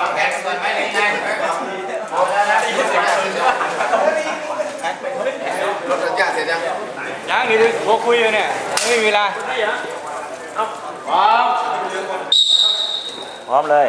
วางแผนก่อนไหมยังไงเอแล้วนะรถสัญญาเสร็จยังยังนี่โทรคุยอยู่เนี่ยไม่มีเวลาพร้อมพร้อมเลย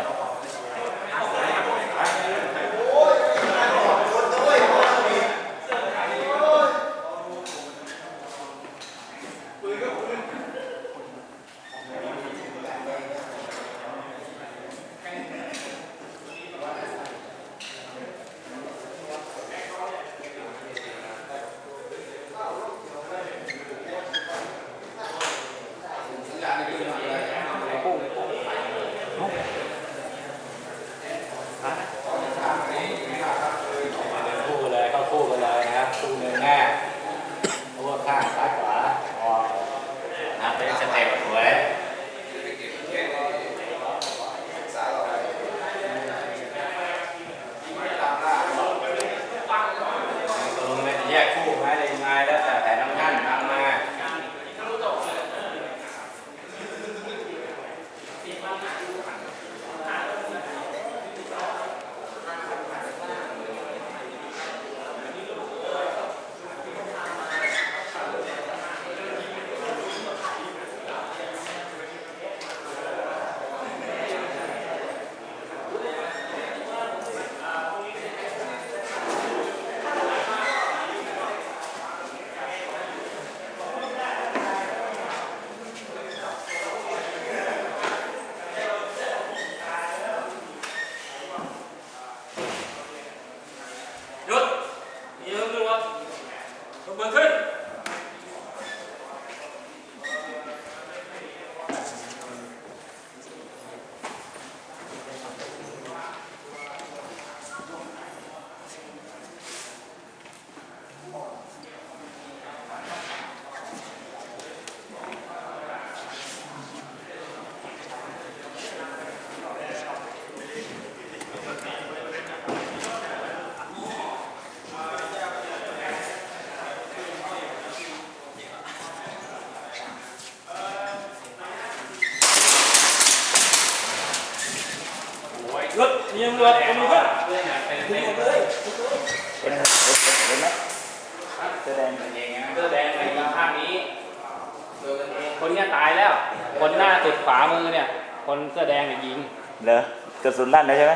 ยหยุดมีเรื่องยกมือขึ้นเห็นเห็นเห็นไหมแสดงเสื้อแดงในข้างนี้ คนเนี้ยตายแล้ว คนหน้าสุดขวามือเนี่ย คนเสื้อแดงเนี่ยยิง เหรอกระสุนลั่นแล้วใช่ไหม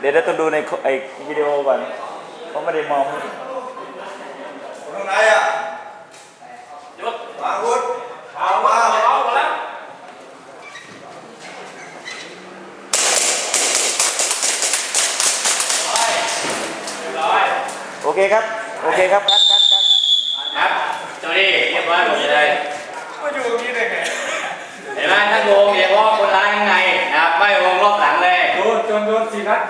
เดี๋ยวเราต้องดูในไอ้วิดีโอก่อนเพราะไม่ได้มองตรงไหนอะยุดมาวุฒ เอามาเอามาแล้วเรียบร้อย โอเคครับ โอเคครับคัดคัดคัดครับตัวนี้เรียบร้อยหมดเลยมาอยู่ตรงนี้ได้ไงเห็นไหมท่านวงเฉพาะคนร้ายข้างในนะครับไม่วงรอบหลังเลยโดนจนโดนสี่นัด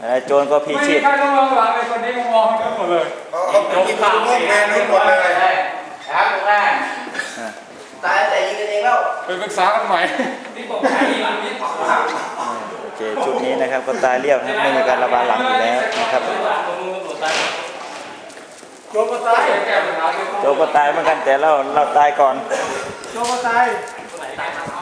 อะไรโจรก็พีไม่ชีมีพใครต้องมองหลังเลยคนนี้มองกันหมดเลยเขาเขากินลูกแม่นู้นหมดเลยครับทุกท่านตายแต่ยิงกันเองแล้วไปปรึกษากันใหม่โอเคชุด นี้นะครับก็ตายเรียบนะครับไม่มีการระบายหลังอยู่แล้วนะครับโดนก็ตายแก้ปัญหาเลยโจรก็ตายเหมือนกันแต่เราเราตายก่อนโดนก็ตายตายครับ